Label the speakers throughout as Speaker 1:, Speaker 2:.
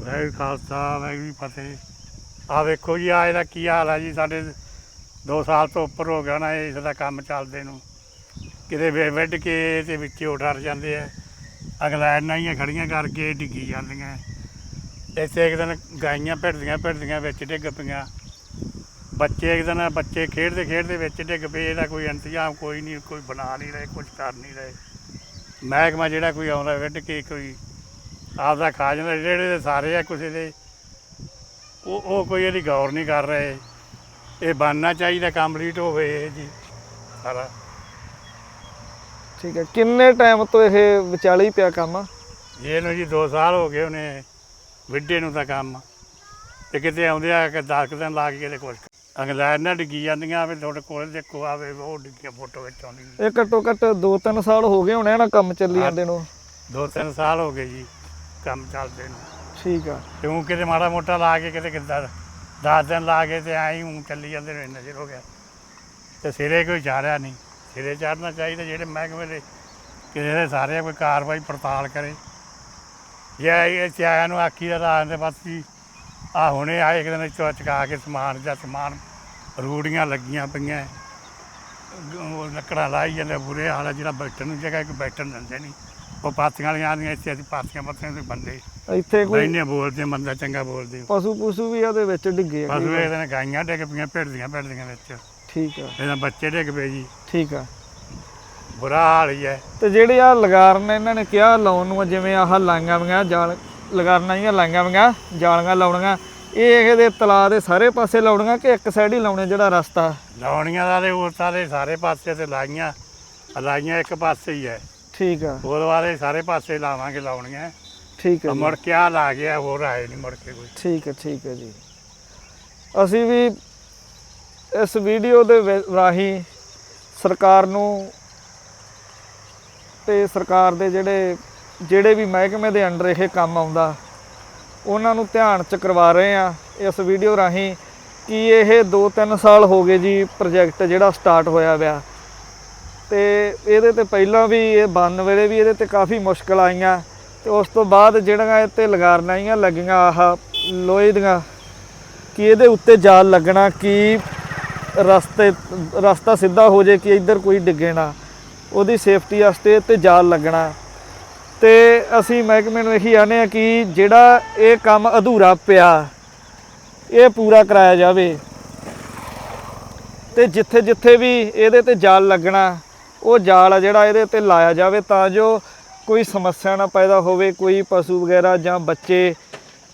Speaker 1: ਵਾਹਿਗੁਰੂ ਖਾਲਸਾ, ਵਾਹਿਗੁਰੂ ਜੀ ਫਤਿਹ। ਆ ਵੇਖੋ ਜੀ ਆ ਇਹਦਾ ਕੀ ਹਾਲ ਹੈ ਜੀ? ਸਾਡੇ 2 ਸਾਲ ਤੋਂ ਉੱਪਰ ਹੋ ਗਿਆ ਨਾ ਇਸ ਦਾ ਕੰਮ ਚੱਲਦੇ ਨੂੰ। ਕਿਤੇ ਵੇ- ਵੱਢ ਕੇ ਤੇ ਵਿੱਚ ਉਹ ਡਰ ਜਾਂਦੇ ਆ। ਅਗਲਾ ਇੰਨਾ ਹੀ ਖੜੀਆਂ ਕਰਕੇ ਡਿੱਗੀ ਜਾਂਦੀਆਂ। ਇੱਥੇ ਇੱਕ ਦਿਨ ਗਾਈਆਂ ਭਿੜਦੀਆਂ ਭਿੜਦੀਆਂ ਵਿੱਚ ਡਿੱਗ ਪਈਆਂ। ਬੱਚੇ ਇੱਕ ਦਿਨ ਬੱਚੇ ਖੇਡਦੇ ਖੇਡਦੇ ਵਿੱਚ ਡਿੱਗ ਪਏ, ਇਹਦਾ ਕੋਈ ਇੰਤਜ਼ਾਮ ਕੋਈ ਨਹੀਂ, ਕੋਈ ਬਣਾ ਨਹੀਂ ਰਹੇ ਕੁਝ ਕਰ ਨਹੀਂ ਰਹੇ। ਮਹਿਕਮਾ ਜਿਹੜਾ ਕੋਈ ਆਉਂਦਾ, ਵੱਢ ਕੇ ਕੋਈ ਆਪਦਾ ਖਾ ਜਾਂਦਾ ਜਿਹੜੇ ਦੇ ਸਾਰੇ ਆ ਕਿਸੇ ਦੇ। ਉਹ ਉਹ ਕੋਈ ਇਹਦੀ ਗੌਰ ਨਹੀਂ ਕਰ ਰਹੇ। ਇਹ ਬਣਨਾ ਚਾਹੀਦਾ ਕੰਪਲੀਟ ਹੋਵੇ ਇਹ ਜੀ ਸਾਰਾ।
Speaker 2: ਠੀਕ ਹੈ ਕਿੰਨੇ ਟਾਈਮ ਤੋਂ ਇਹ ਵਿਚਾਲੇ ਹੀ ਪਿਆ ਕੰਮ?
Speaker 1: ਇਹਨੂੰ ਜੀ 2 ਸਾਲ ਹੋ ਗਏ ਉਹਨੇ ਵਿੱਢੇ ਨੂੰ ਤਾਂ ਕੰਮ। ਤੇ ਕਿਤੇ ਆਉਂਦੇ ਆ ਕਿ 10 ਦਿਨ ਲਾ ਕੇ ਕਿਤੇ ਕੁਛ ਅੰਗਲੈਂਡ ਨਾਲ ਡਿੱਗੀ ਜਾਂਦੀਆਂ ਵੀ ਤੁਹਾਡੇ ਕੋਲ ਦੇਖੋ ਆਵੇ ਉਹ ਡਿੱਗੀਆਂ ਫੋਟੋ ਵਿੱਚ ਆਉਂਦੀ
Speaker 2: ਇਹ ਘੱਟੋ ਘੱਟ 2-3 ਸਾਲ ਹੋ ਗਏ ਹੋਣੇ ਨਾ ਕੰਮ ਚੱਲੀ। ਜਾਂਦੇ ਨੂੰ।
Speaker 1: ਦੋ ਤਿੰਨ ਸਾਲ ਹੋ ਗਏ ਜੀ। ਕੰਮ ਚੱਲਦੇ ਨੂੰ।
Speaker 2: ਠੀਕ ਆ।
Speaker 1: ਕਿਉਂ ਕਿਤੇ ਮਾੜਾ ਮੋਟਾ ਲਾ ਕੇ ਕਿਤੇ ਕਿੱਦਾਂ 10 ਦਿਨ ਲਾ ਕੇ ਤੇ ਐਂ ਹੀ ਚੱਲੀ ਜਾਂਦੇ ਨੇ ਇੰਨਾ ਚਿਰ ਹੋ ਗਿਆ। ਤੇ ਸਿਰੇ ਕੋਈ ਚਾੜਿਆ ਨਹੀਂ। ਸਿਰੇ ਚੜਨਾ ਚਾਹੀਦਾ ਜਿਹੜੇ ਮਹਿਕਮੇ ਦੇ ਕਿਸੇ ਦੇ ਸਾਰੇ ਕੋਈ ਕਾਰਵਾਈ ਪੜਤਾਲ ਕਰੇ। ਜੇ ਇਹ ਸਿਆਇਆ ਨੂੰ ਆਖੀ ਦਾ ਰਾਤ ਦੇ ਬਸ ਵੀ ਆ ਹੁਣੇ ਆਏ ਇੱਕ ਦਿਨ ਚੋ ਚਕਾ ਕੇ ਸਮਾਨ ਜਾਂ ਸਮਾਨ ਰੂੜੀਆਂ ਲੱਗੀਆਂ ਪਈਆਂ। ਉਹ ਲੱਕੜਾਂ ਲਾਈ ਜਾਂਦੇ ਬੁਰੇ ਹਾਲ ਜਿਹੜਾ ਬੈਠਣ ਨੂੰ ਜਗ੍ਹਾ ਕੋਈ ਬੈਠਣ ਦਿੰਦੇ ਨਹੀਂ। ਉਹ ਪਾਥੀਆਂ ਵਾਲੀਆਂ ਆਉਂਦੀਆਂ ਇੱਥੇ ਅਸੀਂ ਪਾਥੀਆਂ ਪੱਥੀਆਂ ਦੇ ਬੰਦੇ।
Speaker 2: ਇੱਥੇ ਕੋਈ
Speaker 1: ਬੈਨੇ ਬੋਲਦੇ ਮੰਦਾ ਚੰਗਾ ਬੋਲਦੇ
Speaker 2: ਪਸ਼ੂ ਪਸ਼ੂ ਵੀ ਇਹਦੇ ਵਿੱਚ ਡਿੱਗੇ ਆ
Speaker 1: ਬਸ
Speaker 2: ਕਈ ਵਾਰ।
Speaker 1: ਵੇਖਦੇ ਨੇ ਗਾਈਆਂ ਡਿੱਗ ਪਈਆਂ ਭਿੜਦੀਆਂ ਭਿੜਦੀਆਂ ਵਿੱਚ।
Speaker 2: ਠੀਕ ਆ।
Speaker 1: ਇਹਦਾ ਬੱਚੇ ਡਿੱਗ ਪਏ ਜੀ।
Speaker 2: ਠੀਕ ਆ।
Speaker 1: ਬੁਰਾ ਹਾਲ ਹੀ ਹੈ।
Speaker 2: ਤੇ ਜਿਹੜੇ ਆ ਲਗਾਰਨ ਇਹਨਾਂ ਨੇ ਕਿਹਾ ਲਾਉਣ ਨੂੰ ਜਿਵੇਂ ਆਹ ਲਾਈਆਂ ਵੀਆਂ ਜਾਲ ਲਗਾਰਨਾਂ ਹੀ ਲਾਈਆਂ ਵੀਆਂ ਜਾਲੀਆਂ ਲਾਉਣੀਆਂ। ਇਹ ਇਹਦੇ ਤਲਾ ਦੇ ਸਾਰੇ ਪਾਸੇ ਲਾਉਣੀਆਂ ਕਿ ਇੱਕ ਸਾਈਡ ਹੀ ਲਾਉਣੇ ਜਿਹੜਾ ਰਸਤਾ?
Speaker 1: ਲਾਉਣੀਆਂ ਦਾ ਤੇ ਉਰਤਾਂ ਦੇ ਸਾਰੇ ਪਾਸੇ ਤੇ ਲਾਈਆਂ। ਲਾਈਆਂ ਇੱਕ ਪਾਸੇ ਹੀ ਹੈ।
Speaker 2: ਠੀਕ ਆ।
Speaker 1: ਹੋਰ ਵਾਲੇ ਸਾਰੇ ਪਾਸੇ ਲਾਵਾਂਗੇ ਲਾਉਣੀਆਂ।
Speaker 2: ਠੀਕ ਆ ਜੀ।
Speaker 1: ਮੁੜ ਕੇ ਆ ਲਾ ਗਿਆ ਹੋਰ ਆਏ ਨਹੀਂ ਮੁੜ ਕੇ ਕੋਈ।
Speaker 2: ਠੀਕ ਹੈ ਠੀਕ ਹੈ ਜੀ। ਅਸੀਂ ਵੀ ਇਸ ਵੀਡੀਓ ਦੇ ਵਿ- ਰਾਹੀਂ ਸਰਕਾਰ ਨੂੰ ਤੇ ਸਰਕਾਰ ਦੇ ਜਿਹੜੇ ਜਿਹੜੇ ਵੀ ਮਹਿਕਮੇ ਦੇ ਅੰਡਰ ਇਹ ਕੰਮ ਆਉਂਦਾ ਉਹਨਾਂ ਨੂੰ ਧਿਆਨ ਚ ਕਰਵਾ ਰਹੇ ਆ ਇਸ ਵੀਡੀਓ ਰਾਹੀਂ ਕਿ ਇਹ 2-3 ਸਾਲ ਹੋ ਗਏ ਜੀ ਪ੍ਰੋਜੈਕਟ ਜਿਹੜਾ ਸਟਾਰਟ ਹੋਇਆ ਵਿਆ। ਤੇ ਇਹਦੇ ਤੇ ਪਹਿਲਾਂ ਵੀ, ਇਹ ਬੰਨ ਵੇਲੇ ਵੀ ਇਹਦੇ ਤੇ ਕਾਫੀ ਮੁਸ਼ਕਲ ਆਈਆਂ। ਤੇ ਉਸ ਤੋਂ ਬਾਅਦ ਜਿਹੜੀਆਂ ਇਹ ਤੇ ਲਗਾਰਨਾਈਆਂ ਲੱਗੀਆਂ ਆਹ ਲੋਹੇ ਦੀਆਂ, ਕਿ ਇਹਦੇ ਉੱਤੇ ਜਾਲ ਲੱਗਣਾ ਕਿ ਰਸਤੇ, ਰਸਤਾ ਸਿੱਧਾ ਹੋ ਜੇ ਕਿ ਇੱਧਰ ਕੋਈ ਡਿੱਗੇ ਨਾ। ਉਹਦੀ ਸੇਫਟੀ ਵਾਸਤੇ ਤੇ ਜਾਲ ਲੱਗਣਾ। ਤੇ ਅਸੀਂ ਮਹਿਕਮੇ ਨੂੰ ਇਹੀ ਆਨੇ ਆ ਕਿ ਜਿਹੜਾ ਇਹ ਕੰਮ ਅਧੂਰਾ ਪਿਆ, ਇਹ ਪੂਰਾ ਕਰਾਇਆ ਜਾਵੇ। ਤੇ ਜਿੱਥੇ ਜਿੱਥੇ ਵੀ ਇਹਦੇ ਤੇ ਜਾਲ ਲੱਗਣਾ ਉਹ ਜਾਲ ਆ ਜਿਹੜਾ ਇਹਦੇ ਤੇ ਲਾਇਆ ਜਾਵੇ ਤਾਂ ਜੋ ਕੋਈ ਸਮੱਸਿਆ ਨਾ ਪੈਦਾ ਹੋਵੇ, ਕੋਈ ਪਸ਼ੂ ਵਗੈਰਾ ਜਾਂ ਬੱਚੇ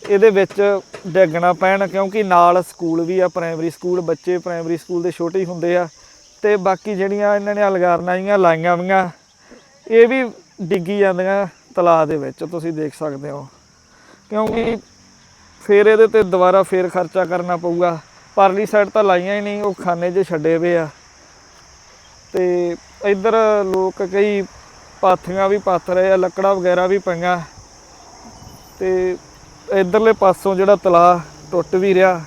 Speaker 2: ਇਹਦੇ ਵਿੱਚ ਡਿੱਗਣਾ ਪੈਣ, ਕਿਉਂਕਿ ਨਾਲ ਸਕੂਲ ਵੀ ਆ ਪ੍ਰਾਇਮਰੀ ਸਕੂਲ ਬੱਚੇ ਪ੍ਰਾਇਮਰੀ ਸਕੂਲ ਦੇ ਛੋਟੇ ਹੀ ਹੁੰਦੇ ਆ ਤੇ ਬਾਕੀ ਜਿਹੜੀਆਂ ਇਹਨਾਂ ਨੇ ਅਲਗਾਰਨਾਂ ਜੀਆਂ ਲਾਈਆਂ ਵੀਆਂ ਇਹ ਵੀ ਡਿੱਗੀ ਜਾਂਦੀਆਂ ਤਲਾਅ ਦੇ ਵਿੱਚ, ਤੁਸੀਂ ਦੇਖ ਸਕਦੇ ਹੋ। ਕਿਉਂਕਿ ਫੇਰ ਇਹਦੇ ਤੇ ਦੁਬਾਰਾ ਫੇਰ ਖਰਚਾ ਕਰਨਾ ਪਊਗਾ, ਪਰਲੀ ਸਾਈਡ ਤਾਂ ਲਾਈਆਂ ਹੀ ਨਹੀਂ, ਉਹ ਖਾਨੇ 'ਚ ਛੱਡੇ ਪਏ ਆ। ਤੇ ਇੱਧਰ ਲੋਕ ਕਈ ਪਾਥੀਆਂ ਵੀ ਪਾਥ ਰਹੇ ਆ, ਲੱਕੜਾਂ ਵਗੈਰਾ ਵੀ ਪਈਆਂ। ਤੇ ਇਧਰਲੇ ਪਾਸੋਂ ਜਿਹੜਾ ਤਲਾ ਟੁੱਟ ਵੀ ਰਿਹਾ।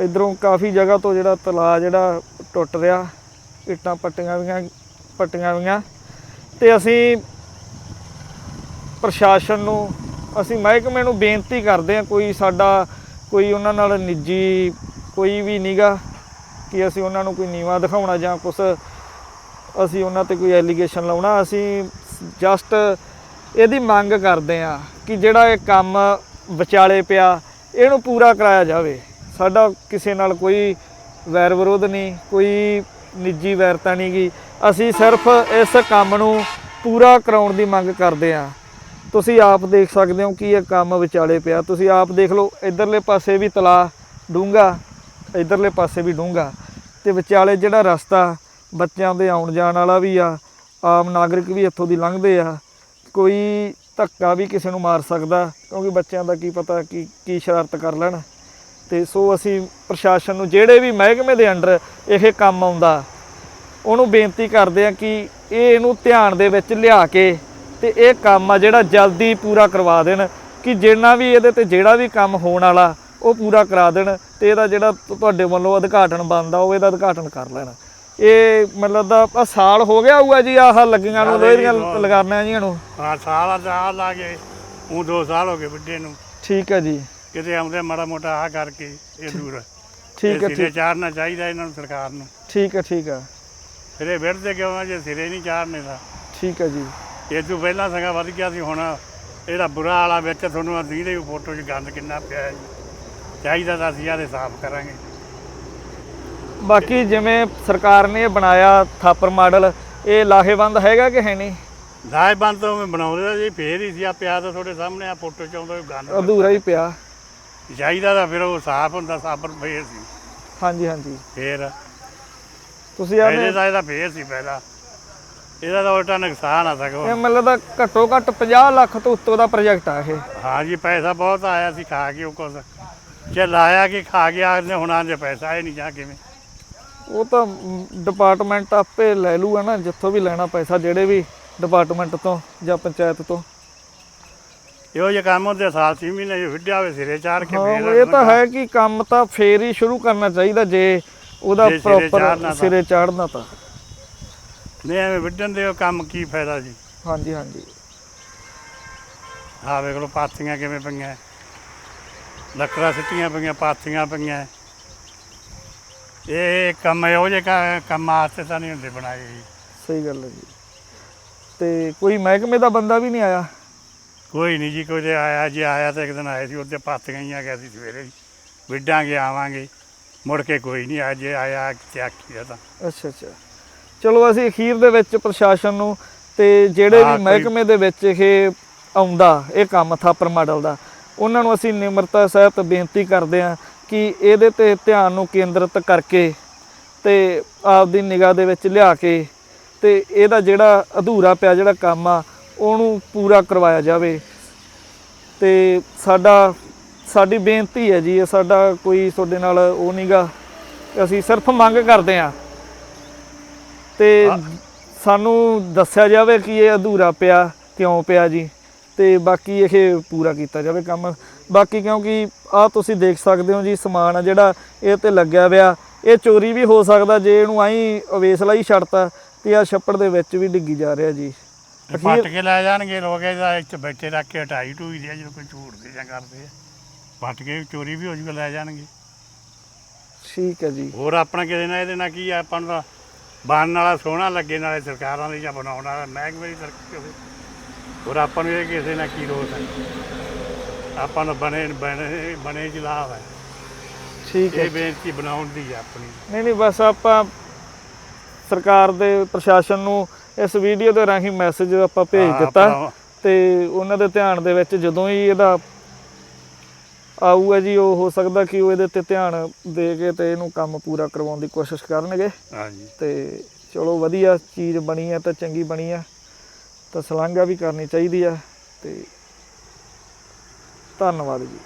Speaker 2: ਇਧਰੋਂ ਕਾਫੀ ਜਗ੍ਹਾ ਤੋਂ ਜਿਹੜਾ ਤਲਾ ਜਿਹੜਾ ਟੁੱਟ ਰਿਹਾ, ਇੱਟਾਂ ਪੱਟੀਆਂ ਵੀਆਂ ਪੱਟੀਆਂ ਵੀਆਂ ਤੇ ਅਸੀਂ ਪ੍ਰਸ਼ਾਸਨ ਨੂੰ, ਅਸੀਂ ਮਹਿਕਮੇ ਨੂੰ ਬੇਨਤੀ ਕਰਦੇ ਹਾਂ, ਕੋਈ ਸਾਡਾ, ਕੋਈ ਉਹਨਾਂ ਨਾਲ ਨਿੱਜੀ ਕੋਈ ਵੀ ਨੀਗਾ ਕਿ ਅਸੀਂ ਉਹਨਾਂ ਨੂੰ ਕੋਈ ਨੀਵਾ ਦਿਖਾਉਣਾ ਜਾਂ ਕੁਝ ਅਸੀਂ ਉਹਨਾਂ ਤੇ ਕੋਈ ਐਲੀਗੇਸ਼ਨ ਲਾਉਣਾ, ਅਸੀਂ ਜਸਟ ਇਹਦੀ ਮੰਗ ਕਰਦੇ ਆ ਕਿ ਜਿਹੜਾ ਇਹ ਕੰਮ ਵਿਚਾਲੇ ਪਿਆ, ਇਹਨੂੰ ਪੂਰਾ ਕਰਾਇਆ ਜਾਵੇ। ਸਾਡਾ ਕਿਸੇ ਨਾਲ ਕੋਈ ਵੈਰ ਵਿਰੋਧ ਨਹੀਂ, ਕੋਈ ਨਿੱਜੀ ਵੈਰਤਾ ਨਹੀਂ ਗੀ। ਅਸੀਂ ਸਿਰਫ ਇਸ ਕੰਮ ਨੂੰ ਪੂਰਾ ਕਰਾਉਣ ਦੀ ਮੰਗ ਕਰਦੇ ਆ ਤੁਸੀਂ ਆਪ ਦੇਖ ਸਕਦੇ ਹੋ ਕਿ ਇਹ ਕੰਮ ਵਿਚਾਲੇ ਪਿਆ। ਤੁਸੀਂ ਆਪ ਦੇਖ ਲਓ, ਇਧਰਲੇ ਪਾਸੇ ਵੀ ਤਲਾ ਡੂੰਗਾ ਇਧਰਲੇ ਪਾਸੇ ਵੀ ਡੂੰਗਾ ਤੇ ਵਿਚਾਲੇ ਜਿਹੜਾ ਰਸਤਾ ਬੱਚਿਆਂ ਦੇ ਆਉਣ ਜਾਣ ਵਾਲਾ ਵੀ ਆ, ਆਮ ਨਾਗਰਿਕ ਵੀ ਇੱਥੋਂ ਦੀ ਲੰਘਦੇ ਆ, ਕੋਈ ਧੱਕਾ ਵੀ ਕਿਸੇ ਨੂੰ ਮਾਰ ਸਕਦਾ, ਕਿਉਂਕਿ ਬੱਚਿਆਂ ਦਾ ਕੀ ਪਤਾ ਕੀ ਕੀ ਸ਼ਰਾਰਤ ਕਰ ਲੈਣ। ਤੇ ਸੋ ਅਸੀਂ ਪ੍ਰਸ਼ਾਸਨ ਨੂੰ ਜਿਹੜੇ ਵੀ ਮਹਿਕਮੇ ਦੇ ਅੰਡਰ ਇਹ ਕੰਮ ਆਉਂਦਾ, ਉਹਨੂੰ ਬੇਨਤੀ ਕਰਦੇ ਆ ਕਿ ਇਹ ਇਹਨੂੰ ਧਿਆਨ ਦੇ ਵਿੱਚ ਲਿਆ ਕੇ ਤੇ ਇਹ ਕੰਮ ਆ ਜਿਹੜਾ ਜਲਦੀ ਪੂਰਾ ਕਰਵਾ ਦੇਣ, ਕਿ ਜਿੰਨਾ ਵੀ ਇਹਦੇ ਤੇ ਜਿਹੜਾ ਵੀ ਕੰਮ ਹੋਣ ਵਾਲਾ ਉਹ ਪੂਰਾ ਕਰਾ ਦੇਣ ਤੇ ਇਹਦਾ ਜਿਹੜਾ ਤੁਹਾਡੇ ਵੱਲੋਂ ਉਦਘਾਟਨ ਬਣਦਾ ਉਹ ਇਹਦਾ ਉਦਘਾਟਨ ਕਰ ਲੈਣ। ਇਹ ਮਤਲਬ ਦਾ ਆਹ ਸਾਲ ਹੋ ਗਿਆ ਹੋਊਗਾ ਜੀ ਆਹ ਲੱਗੀਆਂ ਨੂੰ ਲੋਹੇ ਦੀਆਂ ਲਗਾਰਨਾਂ ਜੀਆਂ ਨੂੰ।
Speaker 1: ਆ ਸਾਲ ਆ ਸਾਲ ਲਾ ਕੇ ਉਹ 2 ਸਾਲ ਹੋ ਗਏ ਵੱਡੇ ਨੂੰ।
Speaker 2: ਠੀਕ ਹੈ ਜੀ।
Speaker 1: ਕਿਤੇ ਆਉਂਦੇ ਮਾੜਾ ਮੋਟਾ ਆ ਕਰਕੇ ਇਹ ਦੂਰ।
Speaker 2: ਠੀਕ ਹੈ ਠੀਕ।
Speaker 1: ਚਾੜਨਾ ਚਾਹੀਦਾ ਇਹਨਾਂ ਨੂੰ ਸਰਕਾਰ ਨੂੰ।
Speaker 2: ਠੀਕ ਹੈ ਠੀਕ ਹੈ।
Speaker 1: ਫਿਰ ਇਹ ਵਿੜਦੇ ਕਿਉਂ ਆ ਜੇ ਸਿਰੇ ਨਹੀਂ ਚਾੜਨੇ ਦਾ
Speaker 2: ਠੀਕ ਹੈ ਜੀ।
Speaker 1: ਇਹ ਤੋਂ ਪਹਿਲਾਂ ਸੰਗਾ ਵੱਧ ਗਿਆ ਸੀ ਹੁਣ ਇਹਦਾ ਬੁਰਾ ਹਾਲਾ ਵਿੱਚ ਤੁਹਾਨੂੰ ਆ ਦੀਦੇ ਫੋਟੋ 'ਚ ਗੰਦ ਕਿੰਨਾ ਪਿਆ ਹੈ ਜੀ। ਚਾਹੀਦਾ ਤਾਂ ਅਸੀਂ ਇਹਦੇ ਸਾਫ਼ ਕਰਾਂਗੇ।
Speaker 2: ਬਾਕੀ ਜਿਵੇਂ ਸਰਕਾਰ ਨੇ ਇਹ ਬਣਾਇਆ ਥਾਪਰ ਮਾਡਲ ਇਹ ਲਾਹੇਵੰਦ ਹੈਗਾ ਕਿ ਹੈ ਨਹੀਂ?
Speaker 1: ਬੰਦ ਤੋਂ ਮੈਂ ਬਣਾਉਂਦੇ ਤਾਂ ਜੀ ਫੇਰ ਹੀ ਸੀ ਆ ਪਿਆ ਤਾਂ ਤੁਹਾਡੇ ਸਾਹਮਣੇ ਆ ਫੋਟੋ 'ਚ ਆਉਂਦਾ ਗੰਦ
Speaker 2: ਅਧੂਰਾ ਹੀ ਪਿਆ।
Speaker 1: ਚਾਹੀਦਾ ਤਾਂ ਫਿਰ ਉਹ ਸਾਫ਼ ਹੁੰਦਾ ਸਾਬਰ ਫੇਰ ਸੀ।
Speaker 2: ਹਾਂਜੀ ਹਾਂਜੀ।
Speaker 1: ਫੇਰ।
Speaker 2: ਤੁਸੀਂ
Speaker 1: ਇਹਦੇ
Speaker 2: ਆਨੇ
Speaker 1: ਦਾ ਇਹਦਾ ਫੇਰ ਸੀ ਪਹਿਲਾਂ। ਇਹਦਾ ਤਾਂ ਉਲਟਾ ਨੁਕਸਾਨ ਆ ਸਕੋ
Speaker 2: ਇਹ ਮਤਲਬ ਦਾ ਘੱਟੋ ਘੱਟ 50 ਲੱਖ ਤੋਂ ਉੱਤੋਂ ਦਾ ਪ੍ਰੋਜੈਕਟ ਆ ਇਹ।
Speaker 1: ਹਾਂ ਜੀ ਪੈਸਾ ਬਹੁਤ ਆਇਆ ਸੀ ਖਾ ਕੇ ਉਹ ਕੁਛ। ਜੇ ਲਾਇਆ ਕਿ ਖਾ ਗਿਆ ਨੇ ਹੁਣ ਆਂਦੇ ਪੈਸਾ ਇਹ ਨਹੀਂ ਜਾ ਕਿਵੇਂ?
Speaker 2: ਉਹ ਤਾਂ ਡਿਪਾਰਟਮੈਂਟ ਆਪੇ ਲੈ ਲੂਗਾ ਨਾ ਜਿੱਥੋਂ ਵੀ ਲੈਣਾ ਪੈਸਾ ਜਿਹੜੇ ਵੀ ਡਿਪਾਰਟਮੈਂਟ ਤੋਂ ਜਾਂ ਪੰਚਾਇਤ ਤੋਂ।
Speaker 1: ਇਹੋ ਜਿਹੇ ਕੰਮ ਹੁੰਦੇ ਸਾਲ ਛੇ ਮਹੀਨੇ ਵਿੱਢਿਆ ਹੋਵੇ ਸਿਰੇ ਚਾੜ ਕੇ ਫੇਰ
Speaker 2: ਇਹ ਤਾਂ ਹੈ ਕਿ ਕੰਮ ਤਾਂ ਫੇਰ ਹੀ ਸ਼ੁਰੂ ਕਰਨਾ ਚਾਹੀਦਾ ਜੇ ਉਹਦਾ
Speaker 1: ਜੇ
Speaker 2: ਪ੍ਰੋਪਰ
Speaker 1: ਤਾਂ।
Speaker 2: ਸਿਰੇ ਚਾੜਨਾ ਤਾਂ।
Speaker 1: ਨਹੀਂ ਐਵੇਂ ਵਿੱਢਣ ਦੇ ਕੰਮ ਕੀ ਫਾਇਦਾ ਜੀ?
Speaker 2: ਹਾਂਜੀ ਹਾਂਜੀ।
Speaker 1: ਆਹ ਵੇਖ ਪਾਥੀਆਂ ਕਿਵੇਂ ਪਈਆਂ। ਲੱਕੜਾਂ ਸਿੱਟੀਆਂ ਪਈਆਂ ਪਾਥੀਆਂ ਪਈਆਂ। ਇਹ ਕੰਮ ਇਹੋ ਜਿਹੇ ਕੰਮ ਆਸਤੇ ਤਾਂ ਨਹੀਂ ਹੁੰਦੇ ਬਣਾਏ ਜੀ।
Speaker 2: ਸਹੀ ਗੱਲ ਹੈ ਜੀ। ਤੇ ਕੋਈ ਮਹਿਕਮੇ ਦਾ ਬੰਦਾ ਵੀ ਨਹੀਂ ਆਇਆ?
Speaker 1: ਕੋਈ ਨਹੀਂ ਜੀ ਕੋਈ ਤੇ ਆਇਆ ਜੀ ਆਇਆ ਤਾਂ ਇੱਕ ਦਿਨ ਆਏ ਸੀ ਉਹਦੇ ਪਾਥੀਆਂ ਹੀ ਆ ਗਿਆ ਸੀ ਸਵੇਰੇ ਹੀ ਵਿੱਢਾਂਗੇ ਆਵਾਂਗੇ। ਮੁੜ ਕੇ ਕੋਈ ਨਹੀਂ ਆਇਆ ਜੇ ਆਇਆ ਕਿਤੇ ਆਖੀ ਤਾਂ।
Speaker 2: ਅੱਛਾ ਅੱਛਾ। ਚਲੋ ਅਸੀਂ ਅਖੀਰ ਦੇ ਵਿੱਚ ਪ੍ਰਸ਼ਾਸਨ ਨੂੰ ਤੇ ਜਿਹੜੇ
Speaker 1: ਹਾਂ,
Speaker 2: ਵੀ
Speaker 1: ਕੋਈ-
Speaker 2: ਮਹਿਕਮੇ ਦੇ ਵਿੱਚ ਇਹ ਆਉਂਦਾ ਇਹ ਕੰਮ ਥਾਪਰ ਮਾਡਲ ਦਾ ਉਹਨਾਂ ਨੂੰ ਅਸੀਂ ਨਿਮਰਤਾ ਸਹਿਤ ਬੇਨਤੀ ਕਰਦੇ ਹਾਂ ਕਿ ਇਹਦੇ ਤੇ ਧਿਆਨ ਨੂੰ ਕੇਂਦਰਿਤ ਕਰਕੇ ਤੇ ਆਪਦੀ ਨਿਗਾਹ ਦੇ ਵਿੱਚ ਲਿਆ ਕੇ ਤੇ ਇਹਦਾ ਜਿਹੜਾ ਅਧੂਰਾ ਪਿਆ ਜਿਹੜਾ ਕੰਮ ਆ ਉਹਨੂੰ ਪੂਰਾ ਕਰਵਾਇਆ ਜਾਵੇ। ਤੇ ਸਾਡਾ ਸਾਡੀ ਬੇਨਤੀ ਹੈ ਜੀ ਇਹ ਸਾਡਾ ਕੋਈ ਤੁਹਾਡੇ ਨਾਲ ਉਹ ਨਹੀਂਗਾ ਅਸੀਂ ਸਿਰਫ ਮੰਗ ਕਰਦੇ ਹਾਂ। ਤੇ। ਸਾਨੂੰ ਦੱਸਿਆ ਜਾਵੇ ਕਿ ਇਹ ਅਧੂਰਾ ਪਿਆ ਕਿਉਂ ਪਿਆ ਜੀ? ਤੇ ਬਾਕੀ ਇਹ ਪੂਰਾ ਕੀਤਾ ਜਾਵੇ ਕੰਮ। ਬਾਕੀ ਕਿਉਂਕਿ ਆ ਤੁਸੀਂ ਦੇਖ ਸਕਦੇ ਹੋ ਜੀ ਸਮਾਨ ਆ ਜਿਹੜਾ ਇਹ ਤੇ ਲੱਗਿਆ ਹੋਇਆ ਇਹ ਚੋਰੀ ਵੀ ਹੋ ਸਕਦਾ ਜੇ ਇਹਨੂੰ ਆਈ ਅਵੇਸਲਾ ਹੀ ਛੱਡਤਾ ਤੇ ਆ ਛੱਪੜ ਦੇ ਵਿੱਚ ਵੀ ਡਿੱਗੀ ਜਾ ਰਿਹਾ ਜੀ।
Speaker 1: ਪੱਟ ਕੇ ਲੈ ਜਾਣਗੇ ਲੋਕ ਇਹਦਾ ਇੱਥੇ ਬੈਠੇ ਰੱਖ ਕੇ ਹਟਾਈ ਢੂਈ ਦੇ ਜਦੋਂ ਕੋਈ ਝੂੜਦੇ ਜਾਂ ਕਰਦੇ ਆ। ਪੱਟ ਕੇ ਚੋਰੀ ਵੀ ਹੋ ਜੂਗਾ ਲੈ ਜਾਣਗੇ।
Speaker 2: ਠੀਕ ਹੈ ਜੀ।
Speaker 1: ਹੋਰ ਆਪਣਾ ਕਿਸੇ ਨਾਲ ਇਹਦੇ ਨਾਲ ਕੀ ਆ ਆਪਾਂ ਨੂੰ ਬਣਨ ਵਾਲਾ ਸੋਹਣਾ ਲੱਗੇ ਨਾਲੇ ਸਰਕਾਰਾਂ ਦੀ ਜਾਂ ਬਣਾਉਣ ਵਾਲਾ ਮਹਿਕਮੇ ਦੀ ਤਰੱਕੀ ਹੋਵੇ। ਹੋਰ ਆਪਾਂ ਨੂੰ ਇਹ ਕਿਸੇ ਨਾਲ ਕੀ ਰੋਸ ਹੈ? ਆਪਾਂ ਨੂੰ ਬਣੇ ਬਣੇ ਬਣੇ ਲਾਭ ਹੈ।
Speaker 2: ਠੀਕ ਹੈ।
Speaker 1: ਇਹ ਬੇਨਤੀ ਬਣਾਉਣ ਦੀ ਹੈ ਆਪਣੀ।
Speaker 2: ਨਹੀਂ ਨਹੀਂ ਬਸ ਆਪਾਂ ਸਰਕਾਰ ਦੇ ਪ੍ਰਸ਼ਾਸਨ ਨੂੰ ਇਸ ਵੀਡੀਓ ਦੇ ਰਾਹੀਂ ਮੈਸੇਜ ਆਪਾਂ ਭੇਜ ਦਿੱਤਾ। ਤੇ ਉਹਨਾਂ ਦੇ ਧਿਆਨ ਦੇ ਵਿੱਚ ਜਦੋਂ ਹੀ ਇਹਦਾ ਆਊਗਾ ਜੀ ਉਹ ਹੋ ਸਕਦਾ ਕਿ ਉਹ ਇਹਦੇ ਤੇ ਧਿਆਨ ਦੇ ਕੇ ਤੇ ਇਹਨੂੰ ਕੰਮ ਪੂਰਾ ਕਰਵਾਉਣ ਦੀ ਕੋਸ਼ਿਸ਼ ਕਰਨਗੇ।
Speaker 1: ਹਾਂਜੀ।
Speaker 2: ਤੇ ਚਲੋ ਵਧੀਆ ਚੀਜ਼ ਬਣੀ ਹੈ ਤਾਂ ਚੰਗੀ ਬਣੀ ਹੈ। ਤਾਂ ਸਲਾਂਘਾ ਵੀ ਕਰਨੀ ਚਾਹੀਦੀ ਹੈ ਤੇ ਧੰਨਵਾਦ ਜੀ।